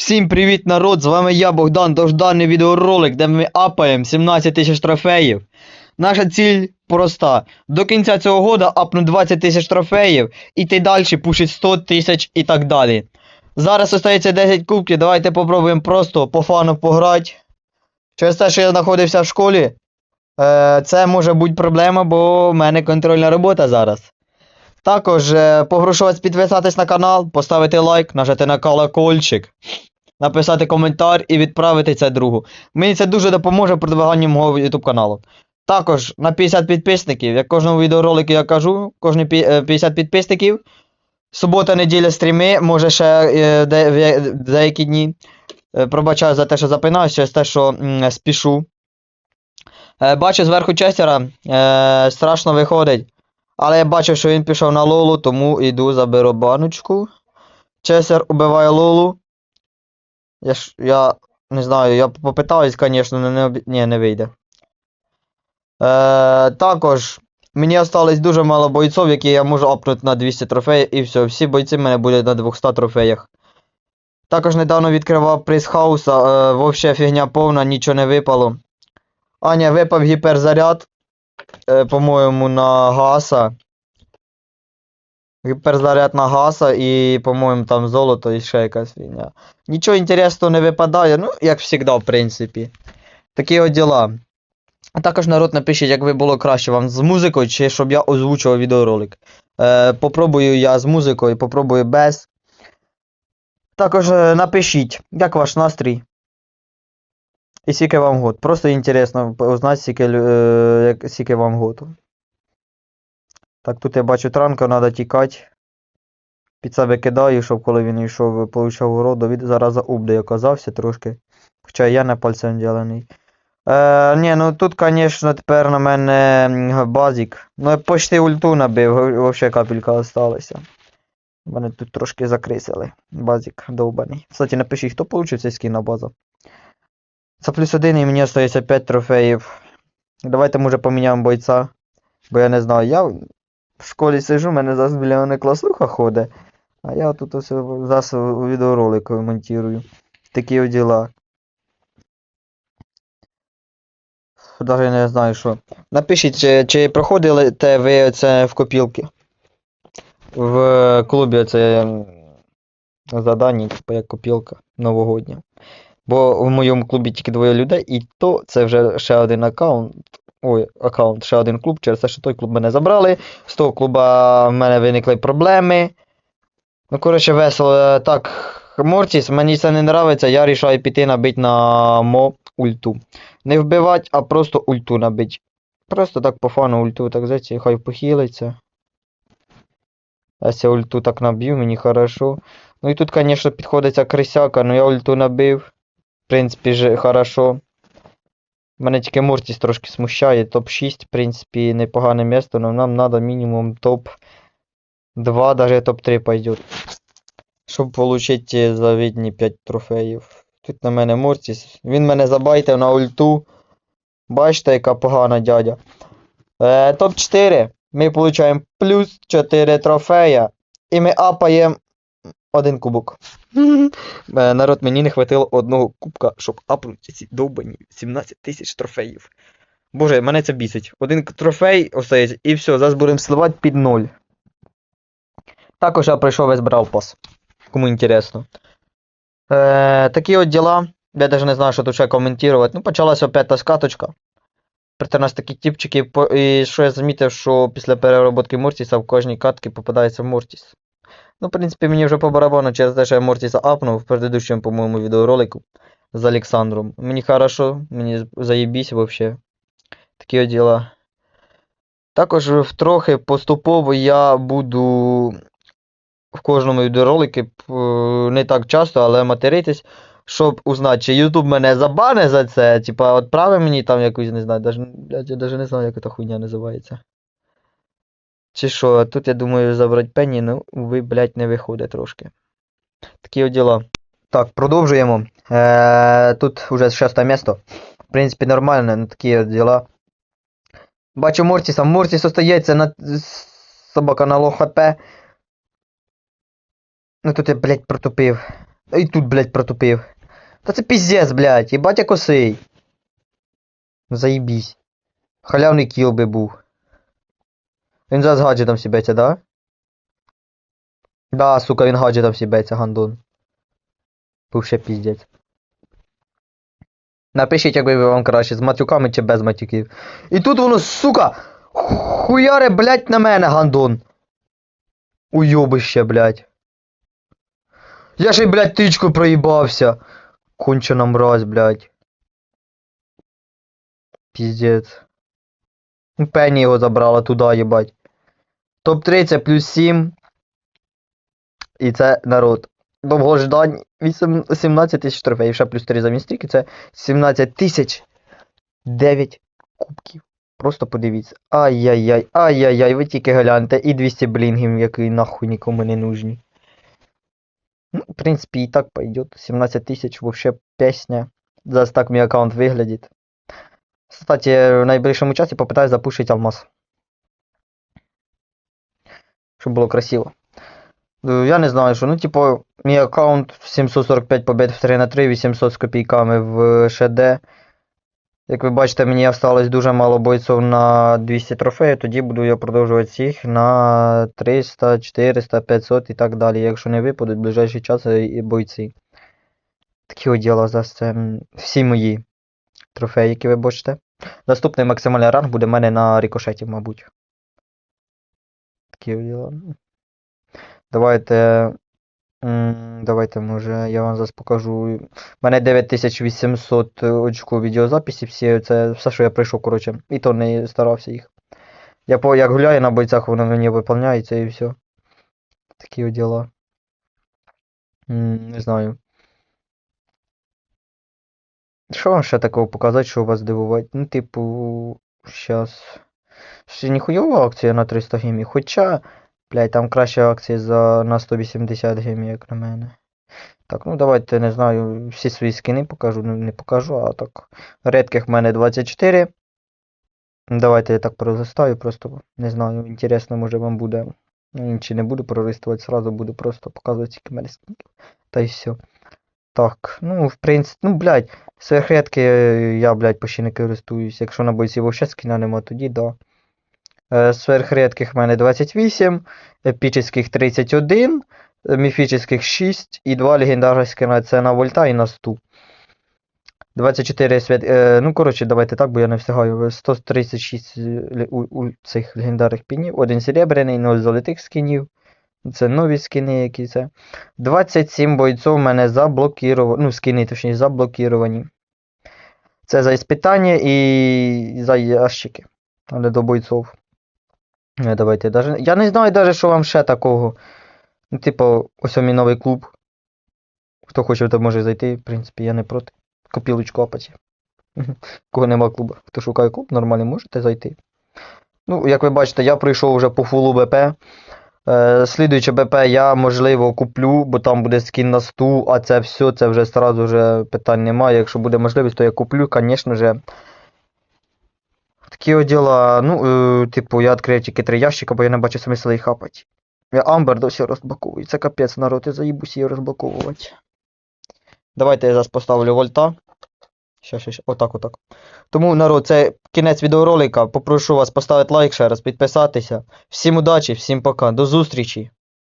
Всім привіт, народ! З вами я, Богдан, довжданий відеоролик, де ми апаємо 17 тисяч трофеїв. Наша ціль проста. До кінця цього года апну 20 тисяч трофеїв, і ти далі пушить 100 тисяч і так далі. Зараз остається 10 кубків, давайте попробуємо просто по фану пограти. Через те, що я знаходився в школі, е, це може бути проблема, бо в мене контрольна робота зараз. Також е, попрошу вас підписатись на канал, поставити лайк, нажати на колокольчик, написати коментар і відправити це другу. Мені це дуже допоможе в продвиганні мого YouTube каналу. Також на 50 підписників, як кожному відеоролику я кажу, кожні е, 50 підписників. Субота, неділя стріми, може ще е, де, в- деякі дні. Е, Пробачаю за те, що запинаюсь, через те, що м, спішу. Е, Бачу зверху честера, е, страшно виходить. Але я бачив, що він пішов на Лолу, тому йду заберу баночку. Чесер убиває Лолу. Я ж. Я не знаю, я попитаюсь, звісно, але не, ні, не вийде. Е, також мені осталось дуже мало бойців, які я можу апнути на 200 трофеїв, і все, всі бойці в мене будуть на 200 трофеях. Також недавно відкривав приз хауса, е, вовсе фігня повна, нічого не випало. Аня, випав гіперзаряд, е, по-моєму, на гаса. Гіперзаряд на гаса і, по-моєму, там золото і ще якась фігня. Нічого інтересного не випадає, ну, як завжди, в принципі. Такі от діла. А також народ напишіть, як би було краще вам з музикою, чи щоб я озвучував відеоролик. Е, попробую я з музикою, попробую без. Також е, напишіть, як ваш настрій. І скільки вам год. Просто інтересно узнати, скільки, е, скільки вам год. Так, тут я бачу транка, треба тікати. Під себе кидаю, щоб коли він йшов, получав уроду, від зараза убде оказався трошки. Хоча я не пальцем ділений. Е, ні, ну тут, звісно, тепер на мене базік. Ну я почти ульту набив, взагалі капелька осталася. Мене тут трошки закрисили. Базік довбаний. Кстати, напишіть, хто получив цей скін на базу. Це плюс один і мені остається 5 трофеїв. Давайте, може, поміняємо бойця. Бо я не знаю, я в школі сижу, в мене зараз біля мене класуха ходить. А я тут ось зараз у відеоролик монтую. Такі діла. Даже не знаю що. Напишіть, чи, чи проходили те ви це в копілки? В клубі це м, задання, типу як копілка новогодня. Бо в моєму клубі тільки двоє людей, і то це вже ще один аккаунт. Ой, аккаунт, ще один клуб, через те, що той клуб мене забрали. З того клуба в мене виникли проблеми. Ну, коротше, весело. Так, Мортіс, мені це не подобається, я рішаю піти набити на мо ульту. Не вбивати, а просто ульту набити. Просто так по фану ульту так взяти, хай похилиться. Якщо я ульту так наб'ю, мені хорошо. Ну і тут, звісно, підходиться крисяка, але я ульту набив. В принципі, же хорошо. Мене тільки Мортіс трошки смущає. Топ-6, в принципі, непогане місто, але нам треба мінімум топ-2, даже топ-3 пойдет. Щоб отримати завідні 5 трофеїв. Тут на мене Мортіс. Він мене забайтив на ульту. Бачите, яка погана дядя. Е, топ-4. Ми отримуємо плюс 4 трофея. І ми апаємо один кубок. Е, Народ, мені не хватило одного кубка, щоб апнути ці довбані 17 тисяч трофеїв. Боже, мене це бісить. Один трофей остається, і все, зараз будемо сливати під ноль. Також я пройшов весь Бравпас. Кому інтересно. Е, такі от діла. Я навіть не знаю, що тут ще коментувати. Ну, почалася опять та скаточка. Проти нас такі тіпчики, і що я замітив, що після перероботки Мортіса в кожній катці попадається Мортіс. Ну, в принципі, мені вже по барабану через те, що я Мортіса апнув в предыдущому, по-моєму, відеоролику з Олександром. Мені хорошо, мені заєбісь вообще. Такі діла. Також трохи поступово я буду в кожному відеоролику не так часто, але материтись, щоб узнати, чи YouTube мене забане за це. Типа, відправи мені там якусь, не знаю, даже, я даже не знаю, як ця хуйня називається. Чи що, тут я думаю забрати пені, ну, ви, блядь, не виходить трошки. Такі от діла. Так, продовжуємо. Е, тут уже шосте місто. В принципі, нормально, ну такі от діла. Бачу Мортіса. Мортіс остається на собака на лоу хп. Ну тут я, блядь, протупив. І тут, блядь, протупив. Та це піздець, блядь, їбать я косий. Заїбісь. Халявний кіл би був. Він зараз гаджетом сібеться, да? Да, сука, він гаджетом сібеться, гандон. Був ще піздець. Напишіть, як би вам краще, з матюками чи без матюків. І тут воно, сука, хуяре, блядь, на мене, гандон. Уйобище, блядь. Я ще й, блядь, тичку проїбався. Кончена мразь, блядь. Піздець. Пенні його забрала туди, їбать. Топ-3 це плюс 7. І це народ. Довгождань 8, 17 тисяч трофеїв, ще плюс 3 замість стріки, це 17 тисяч 9 кубків. Просто подивіться. Ай-яй-яй, ай-яй-яй, ви тільки гляньте. І 200 блінгів, які нахуй нікому не нужні. Ну, в принципі, і так пойдет. 17 тисяч, вообще песня. Зараз так мій аккаунт виглядить. Кстати, в найближчому часі попитаюсь запушити алмаз. Щоб було красиво. Е, Я не знаю, що, ну, типу, мій аккаунт 745 побед в 3 на 3, 800 з копійками в ШД. Як ви бачите, мені осталось дуже мало бойців на 200 трофеїв, тоді буду я продовжувати всіх на 300, 400, 500 і так далі. Якщо не випадуть, в ближайший час і бойці. Такі діла зараз це всі мої трофеї, які ви бачите. Наступний максимальний ранг буде в мене на рикошеті, мабуть. Діла. Давайте. Давайте, може, я вам зараз покажу. У мене 9800 очку відеозаписі, всі це все, що я прийшов, коротше. І то не старався їх. Я по як гуляю на бойцях, воно мені виповняється і все. Такі от діла. Не знаю. Що вам ще такого показати, що вас здивувати? Ну, типу, щас. Ще ніхуйова акція на 300 гемів. Хоча, блядь, там краща акція за на 180 гемів, як на мене. Так, ну давайте, не знаю, всі свої скини покажу. Ну, не покажу, а так. Редких в мене 24. Давайте я так пролистаю, просто не знаю, інтересно, може вам буде. Ну, Чи не буду пролистувати, сразу буду просто показувати скільки мене скинів. Та й все. Так, ну, в принципі, ну, блядь, сверхредки я, блядь, почти не користуюсь. Якщо на бойці вовше скіна нема, тоді да. Е, Сверхредких в мене 28, епічних 31, е, міфічних 6 і 2 легендарних це на вольта і на сту. 24 свят... Е, ну, коротше, давайте так, бо я не встигаю. 136 у, у цих легендарних пінів, один серебряний, 0 золотих скінів. Це нові скини, які це. 27 бойців в мене заблокіровані. Ну, скини, точніше, заблокіровані. Це за іспитання і за ящики. Але до бойців. Е, Давайте даже. Я не знаю даже, що вам ще такого. Ну, типу, ось мій новий клуб. Хто хоче, то може зайти, в принципі, я не проти. Копілочку апаті. Кого нема клубу. Хто шукає клуб, нормально можете зайти. Ну, як ви бачите, я прийшов вже по фулу БП. Е, слідуюче БП я, можливо, куплю, бо там буде скін на сту, а це все, це вже сразу вже питань немає. Якщо буде можливість, то я куплю, звісно же. Такі от ну, е, типу, я відкрив тільки три ящика, бо я не бачу смисла їх хапати. Я Амбер досі розблоковую. Це капець, народ, я заїбусь її розблоковувати. Давайте я зараз поставлю вольта. Ще, ще, ще. Отак, отак. Тому, народ, це кінець відеоролика. Попрошу вас поставити лайк ще раз, підписатися. Всім удачі, всім пока. До зустрічі!